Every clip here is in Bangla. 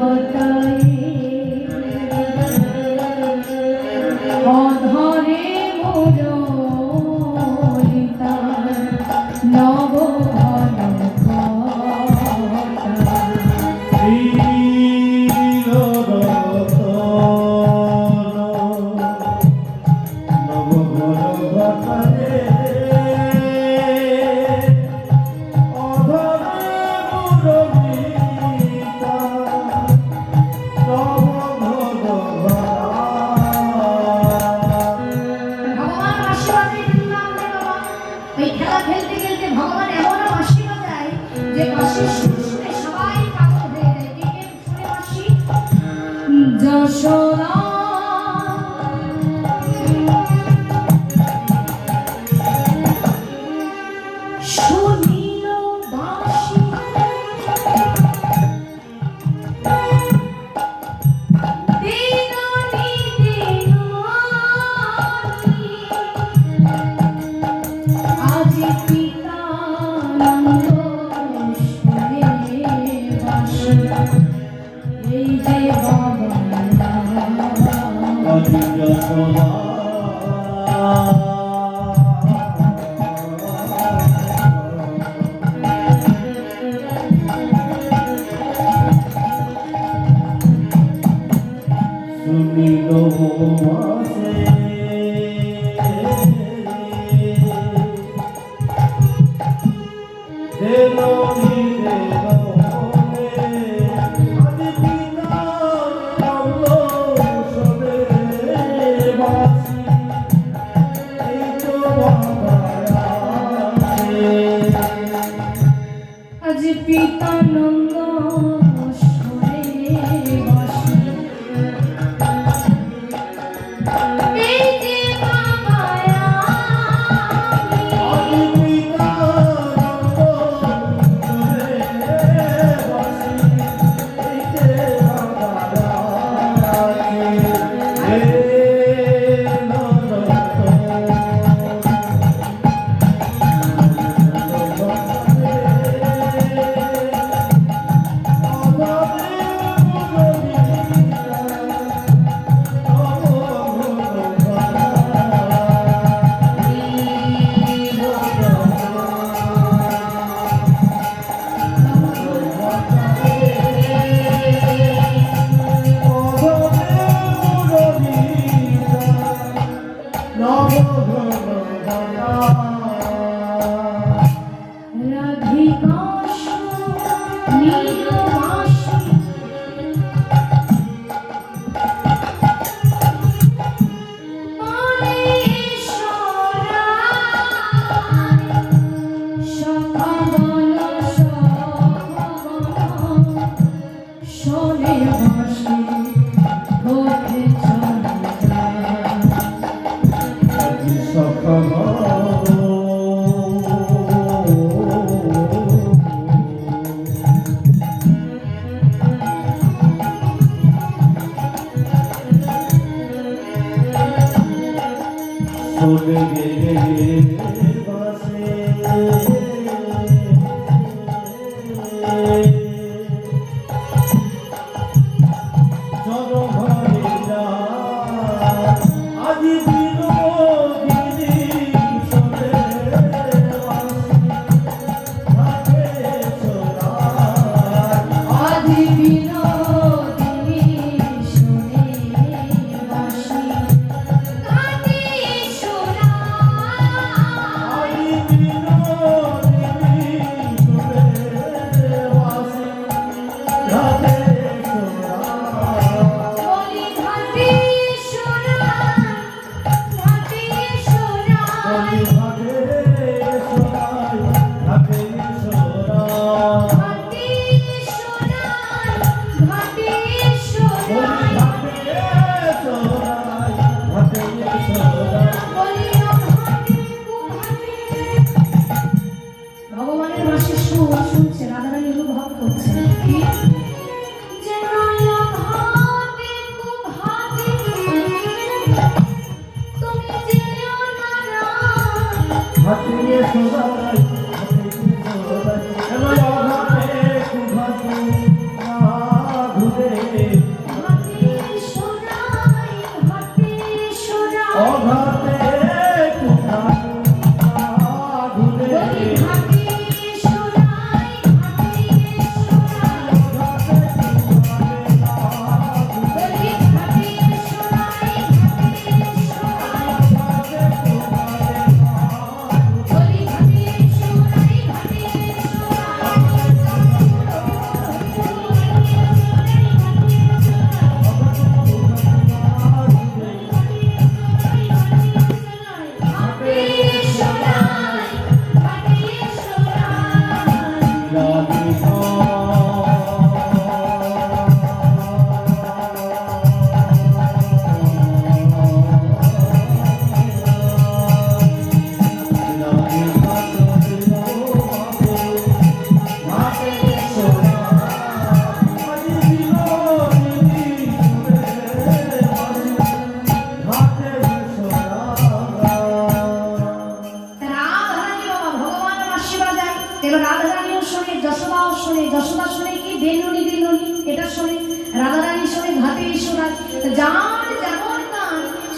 Podcast. ওই খেলা খেলতে খেলতে ভগবান এমন অসীম যায় যে অশেষ সবাই পাগল হয়ে যায় যশোরা Thank you. আজ পিতানন্দ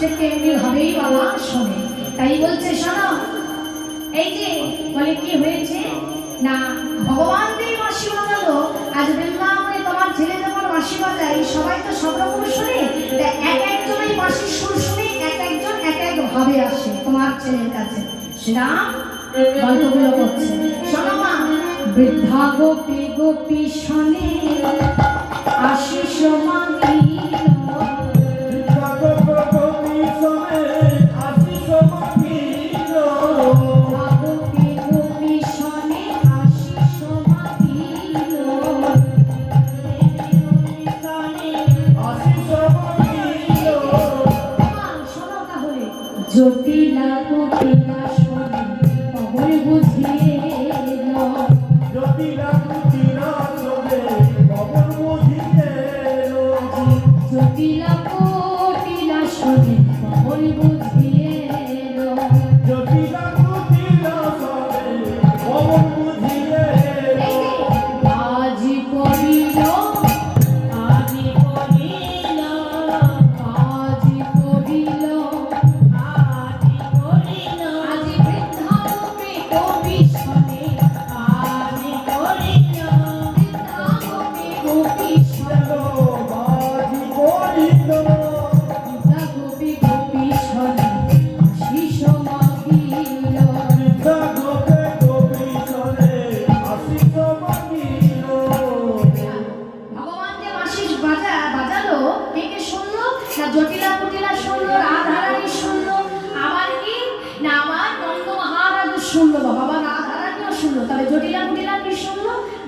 সে তেমনি বাবা শোনে। তাই বলছে, শোনো, এই যে বলে কি হয়েছে? না, ভগবান বাঁশি বাজালো আজ বৃন্দাবনে তোমার ছেলে যখন বাঁশি বাজায় সবাই তো সব রকম শুনে। এক একজন এই বাঁশির সুর শুনে এক একজন এক এক ভাবে আসে তোমার ছেলের কাছে। শ্রীরাম গল্পগুলো করছে। শোনো মা, বৃদ্ধা গোপী গোপী শোনে, আশিস মাগিল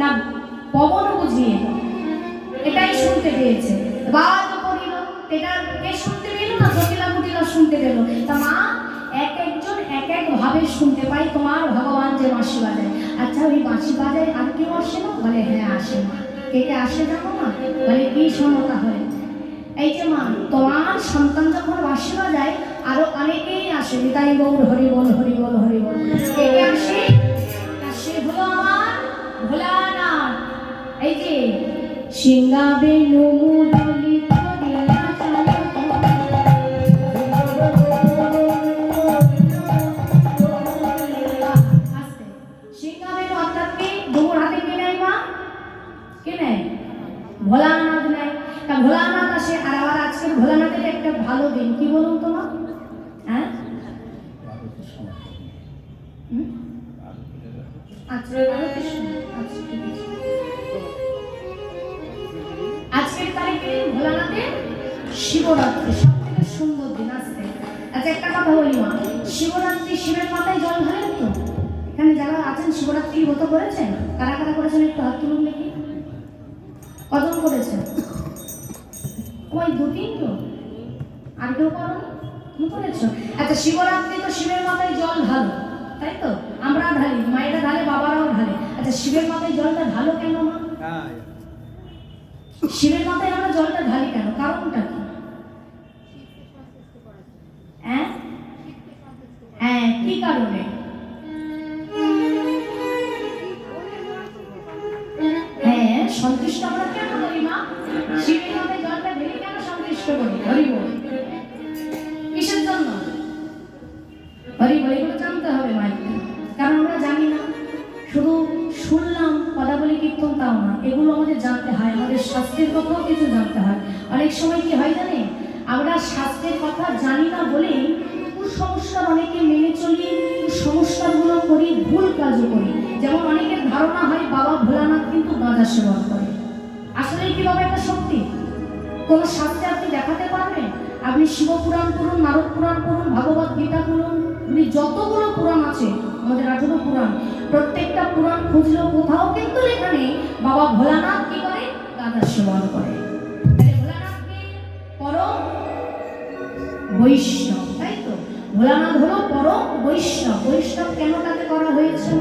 না পবন বুঝিয়ে এটাই শুনতে পেয়েছে। বাজ করিল এটা কে শুনতে পেল না? জটিলা কুটিলা শুনতে পেল। তা মা, এক একজন, এক এক ভাবে শুনতে পাই তোমার ভগবান যে বাঁশি বাজায়। আচ্ছা ওই বাঁশি বাজায় আর কেউ আসে না? বলে হ্যাঁ আসে মা। কে কে আসে জানো না বলে, কি শোনো তাহলে এই যে মা, তোমার সন্তান যখন বাঁশি বাজায়, আরও অনেকেই আসে, নিতাই গৌর, হরি বল হরি বল হরি বল। কে কে আসে? না সে হলো আমার ভোলানাথ এই যে সিংগাবে মুরলি করিয়া চালো আস্তে। সিংহাবেন অর্থাৎ কি ডুমুর হাতে কে নেয় মা? কে নেয়? ভোলানাথ নেয়। তা ভোলানাথ আসে আর আবার আজকের ভোলানাথের একটা ভালো দিন। কি বলুন তো হ্যাঁ? আচ্ছা আচ্ছা, শিবরাত্রি সব থেকে সুন্দর দিন আসছে আচ্ছা একটা কথা বলি মা শিবরাত্রি শিবের মাথায় জল ঢালেন তো এখানে যারা আছেন শিবরাত্রি ব্রত করেছেন কারা কারা করেছেন একটু হাত তুলুন দেখি? কজন করেছেন? ওই দু তিন তো? আর কেউ করো তুমি করেছ আচ্ছা শিবরাত্রি তো শিবের মাথায় জল ঢালো তাই তো? আমরা ঢালি মায়েরা ঢালে বাবারাও ঢালে। আচ্ছা শিবের মাথায় জলটা ঢালো কেন মা? শিবের মাথায় আমরা জলটা ঢালি কেন? কারণটা কি হ্যাঁ হ্যাঁ কি কারণে? হ্যাঁ। সন্তুষ্ট আমরা কেন করি মা? শিবের মাথায় জলটা ঢেলে কেন সন্তুষ্ট করি? হরি বল। কিসের জন্য? হরি বল এগুলো জানতে হবে মাইকে। কারণ আমরা জানি না। শুধু শুনলাম পদাবলী কীর্তন তাও না এগুলো আমাদের জানতে হয় আমাদের শাস্ত্রের কথাও কিছু জানতে হয়। অনেক সময় কি হয় জানে আমরা শাস্ত্রের কথা জানি না বলেই কুসংস্কার অনেকে মেনে চলি, কুসংস্কারগুলো করি, ভুল কাজও করি। যেমন অনেকের ধারণা হয় বাবা ভোলানাথ কিন্তু গাঁজা সেবন করে। আসলে কি বাবা একটা সত্যি? কোন শাস্ত্রে আপনি দেখাতে পারবেন? আপনি শিবপুরাণ পড়ুন নারদ পুরাণ পড়ুন ভাগবত গীতা পড়ুন আপনি যতগুলো পুরাণ আছে, আমাদের আঠেরো পুরাণ, প্রত্যেকটা পুরাণ খুঁজলেও কোথাও কিন্তু লেখা নেই, বাবা ভোলানাথ কি করে? গাঁদা সেবন করে। তাহলে ভোলানাথ কি ভোলানাথ হলো পরম বৈষ্ণব। বৈষ্ণব কেন তাকে করা হয়েছিল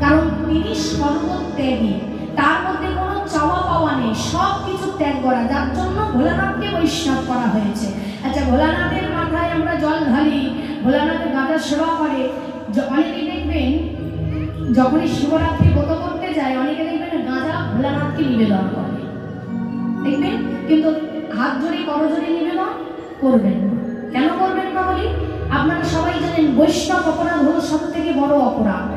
কারণ তিনি সর্বত্যাগী। তার মধ্যে কোনো চাওয়া পাওয়া নেই। সব কিছু ত্যাগ করা। যার জন্য ভোলানাথকে বৈষ্ণব করা হয়েছে। আচ্ছা ভোলানাথের মাথায় আমরা জল ঢালি। ভোলানাথের গাঁদার সেবা করে। অনেকে দেখবেন, যখনই শিবরাত্রি ব্রত করতে যায়, অনেকে দেখবেন গাঁজা ভোলানাথকে নিবেদন করে। দেখবেন? কিন্তু হাত জড়ি করজড়ি নিবেদন করবেন। কেন করবেন না বলি আপনারা সবাই জানেন বৈষ্ণব অপরাধ হলো সব থেকে বড় অপরাধ।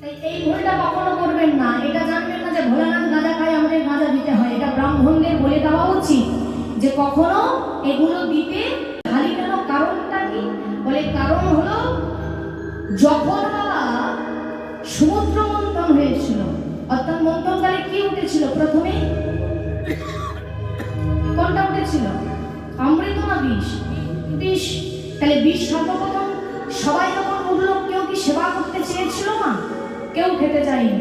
তাই এই ভুলটা কখনো করবেন না। এটা জানবেন না যে ভোলানাথ গাঁজা খায় আমাদের গাঁজা দিতে হয়। এটা ব্রাহ্মণদের বলে দেওয়া উচিত যে কখনো এগুলো দিতে খালি কেন? কারণটা কি? বলে কারণ হলো যখন বাবা সমুদ্র মন্থন হয়েছিল, অর্থাৎ মন্থনকালে কি উঠেছিল প্রথমে? কোনটা উঠেছিল? অমৃত না বিষ? বিষ? তাহলে বিষ সর্বপ্রথম সবাই যখন উঠল, কেউ কি সেবা করতে চেয়েছিল না? কেউ খেতে চায়নি।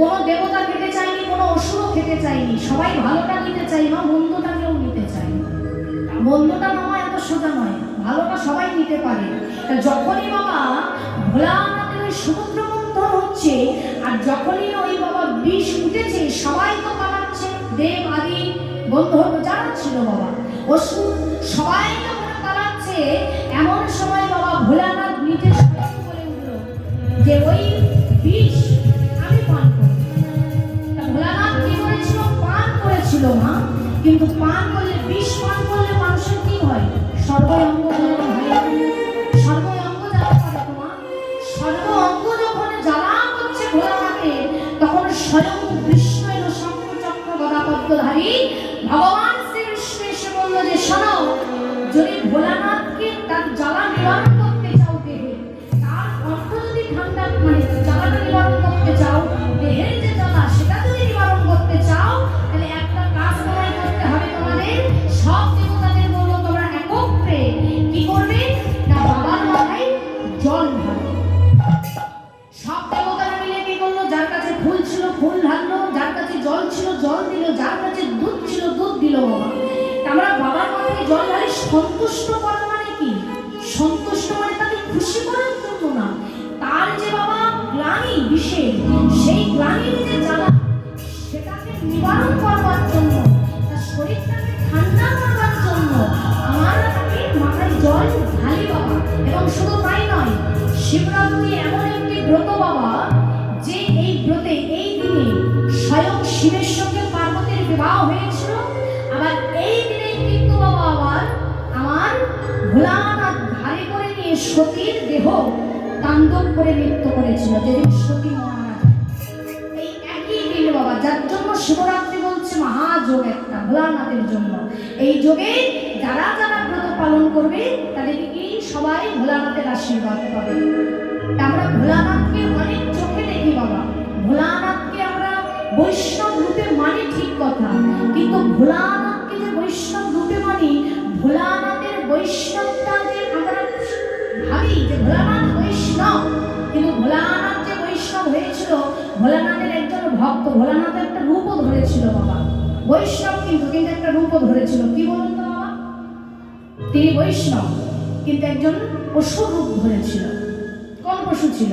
কোনো দেবতা খেতে চায়নি, কোনো অসুরও খেতে চায়নি। সবাই ভালোটা নিতে চাই না, মন্দটা কেউ নিতে না। মন্দটা নেওয়া এত সোজা নয়, ভালোটা সবাই নিতে পারে। যখনই বাবা ভোলানাথের ওই সমুদ্র মন্থন হচ্ছে, আর যখনই ওই বাবা বিষ উঠেছে, সবাই তো পালাচ্ছে। দেব, আদি বন্ধু যারা ছিল বাবা অসুর সবাই যখন পালাচ্ছে, এমন সময় বাবা ভোলানাথ নিজে স্বয়ং বলে উঠল, যে ওই বিষ আমি পান করি ভোলানাথ কি করেছিল পান করেছিল মা? কিন্তু পান করলে বিষ দিল যার কাছে দুধ ছিল, দুধ দিল বাবা। আমরা বাবার মাথায় জল ঢালি, সন্তুষ্ট করা মানে কি? সন্তুষ্ট মানে তাকে খুশি করার জন্য না। তার যে বাবা গ্লানি বিশেষ সেই গ্লানির যে জ্বালা, সেটাকে নিবারণ করবার জন্য, তার শরীরটাকে ঠান্ডা করবার জন্য আমার তাকে মাথায় জল ঢালি বাবা। এবং শুধু তাই নয়, শিবরাত্রি এমন একটি ব্রত বাবা, যে এই ব্রতে এই দিনে স্বয়ং শিবের বিবাহ হয়েছিল। আবার এই দিনে কিন্তু বাবা আবার আমার ভোলানাথ ঘাড়ে করে নিয়ে সতীর দেহ তাণ্ডব করে নৃত্য করেছিল, যেদিন সতী এই একই দিন বাবা, যার জন্য শিবরাত্রি বলছে মহাযোগ একটা, ভোলানাথের জন্য। এই যোগে যারা যারা ব্রত পালন করবে তাদেরকে কি সবাই ভোলানাথের আশীর্বাদ পাবে। আমরা ভোলানাথকে অনেক চোখে দেখি বাবা। ভোলানাথকে আমরা বৈষ্ণব রূপে মানি ঠিক কথা। কিন্তু ভোলানাথকে যে বৈষ্ণব রূপে মানি, ভোলানাথের বৈষ্ণবটা যে আমরা ভাবি যে ভোলানাথ বৈষ্ণব, কিন্তু ভোলানাথ যে বৈষ্ণব হয়েছিল, ভোলানাথের একজন ভক্ত, ভোলানাথ একটা রূপও ধরেছিল বাবা। বৈষ্ণব কিন্তু কিন্তু একটা রূপও ধরেছিল। কি বলুন তো বাবা? তিনি বৈষ্ণব, কিন্তু একজন পশুর রূপ ধরেছিল। কোন পশু ছিল?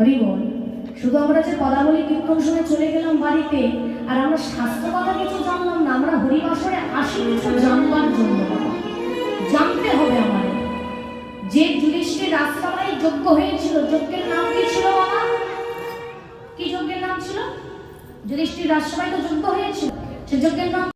হরি বল, শুধু আমরা যে পদাবলী কীর্তন শুনে চলে গেলাম বাড়িতে, আর আমরা স্বাস্থ্য কথা কিছু জানলাম না, আমরা হরিবাসরে আসি কিছু জানবার জন্য। জানতে হবে আমাদের যে যুধিষ্ঠির রাজসভায় যোগ্য হয়েছিল, যজ্ঞের নাম কি ছিল বাবা? কি যজ্ঞের নাম ছিল? যুধিষ্ঠির রাজসভায় তো যোগ্য হয়েছিল, সে যজ্ঞের নাম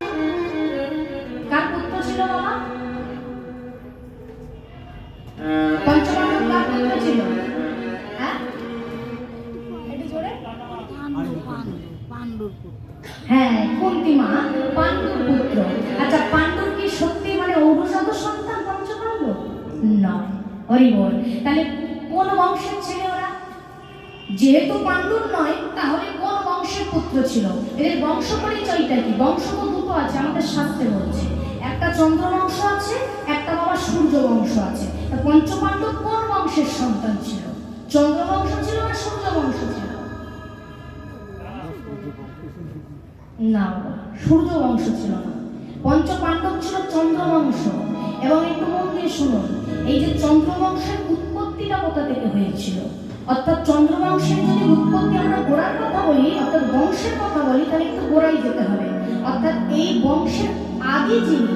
হ্যাঁ কুন্তিমা পাণ্ডুর পুত্র। আচ্ছা পাণ্ডুর কি সত্যি মানে সন্তান তাহলে কোন বংশের ছেলে ওরা? যেহেতু পাণ্ডুর নয়, তাহলে কোন বংশের পুত্র ছিল? এদের বংশ পরিচয়টা কি? বংশ তো দুটো আছে, আমাদের শাস্ত্রে বলছে। একটা চন্দ্র বংশ আছে, একটা বাবা সূর্য বংশ আছে পঞ্চপাণ্ডব কোন বংশের সন্তান ছিল? চন্দ্রবংশ ছিল না সূর্য বংশ ছিল? না সূর্য বংশ ছিল না। পঞ্চ পাণ্ডব ছিল চন্দ্রবংশ। এবং একটু মন দিয়ে শুনুন, এই যে চন্দ্রবংশের উৎপত্তিটা কোথা থেকে হয়েছিল? অর্থাৎ চন্দ্রবংশের যদি উৎপত্তি আমরা গোড়ার কথা বলি, অর্থাৎ বংশের কথা বলি, তাহলে একটু গোড়াই যেতে হবে। অর্থাৎ এই বংশের আদি যিনি,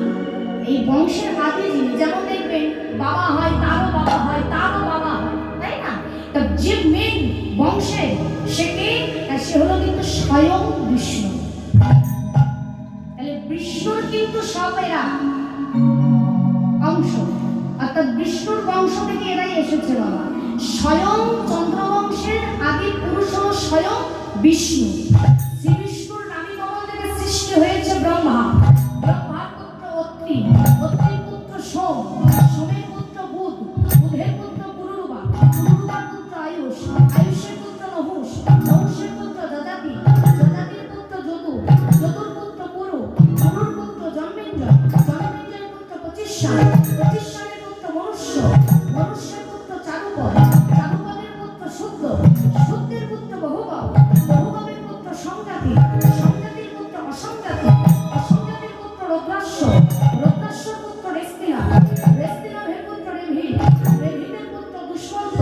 এই বংশের আদি যিনি, যেমন দেখবেন, বাবা হয়, তারও বাবা হয়, তারও বাবা হয়, তাই না? তা যে মেন বংশে, সে কে? সে হলো কিন্তু স্বয়ং বিষ্ণু। তাহলে বিষ্ণুর কিন্তু সব এরা অংশ। অর্থাৎ বিষ্ণুর বংশ থেকে এরাই এসেছে বাবা। স্বয়ং চন্দ্রবংশের আদি পুরুষ স্বয়ং বিষ্ণু। শ্রী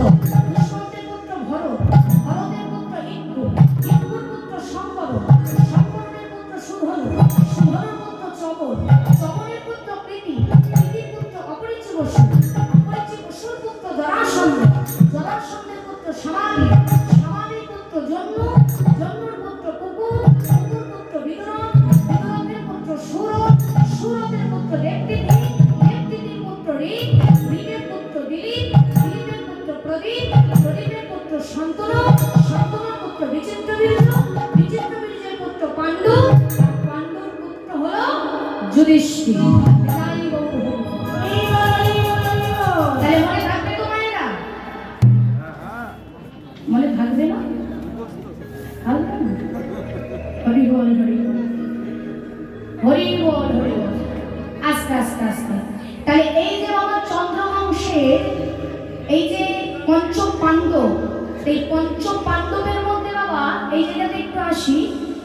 Não. যুধিষ্ঠির তাই মনে থাকবে তো মায়েরা? থাকবে না? হরি বল হরি হরি বল হরি আস্তে আস্তে আস্তে। তাহলে এই যে বাবা চন্দ্রবংশের এই যে পঞ্চ পাণ্ডব এই পঞ্চ পাণ্ডবের মধ্যে বাবা এই জায়গাতে একটু আসি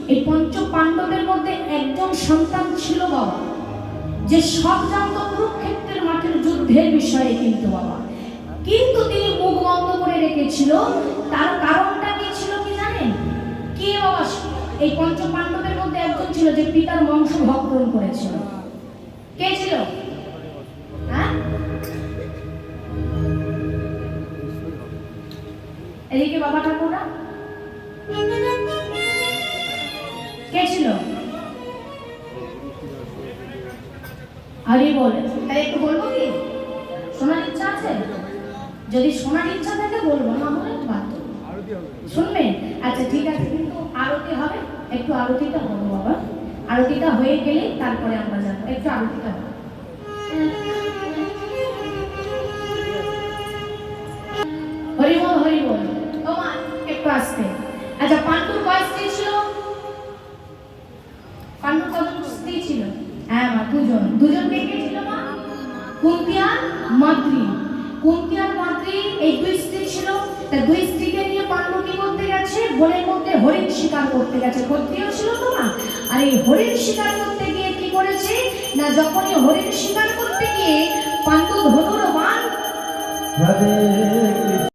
এই পঞ্চ পাণ্ডবের মধ্যে একজন সন্তান ছিল বাবা। যে সব জানত কুরুক্ষেত্রের মাঠের যুদ্ধের বিষয়ে কিন্তু বাবা। কিন্তু তিনি মুখ বন্ধ করে রেখেছিল। তার কারণটা কি ছিল কি জানেন? কে বাবা? এই পঞ্চ পাণ্ডবের মধ্যে একজন ছিল যে পিতার বংশ ভক্ষণ করেছিল। কে ছিল? হ্যাঁ? এদিকে বাবা ঠাকুররা। হরি বলে। তাই একটু বলব কি? শোনার ইচ্ছা আছে? যদি শোনার ইচ্ছা থাকে, বলব, না হলে দেবো। শুনবেন? আচ্ছা ঠিক আছে, কিন্তু আরতি হবে? একটু আরতিটা হবে বাবা। আরতিটা হয়ে গেলেই তারপরে আমরা যাব। একটু আরতিটা হবে হরি বল হরি বল তোমা একটু আসতে আচ্ছা পাণ্ডুর বয়স কি ছিল পাণ্ডুর কজন স্ত্রী ছিল হ্যাঁ মা দুজন দুজন কে কে ছিল মা কুন্তি আর মাদ্রি কুন্তি মাদ্রি এই দুই স্ত্রী ছিল। তা দুই স্ত্রীকে নিয়ে পাণ্ডু কি করতে গেছে? বনের মধ্যে হরিণ শিকার করতে গেছে। ক্ষত্রিয় ছিল তো না আর এই হরিণ শিকার করতে গিয়ে কি করেছে? না, যখনই হরিণ শিকার করতে গিয়ে পাণ্ডু ধনুর রাধে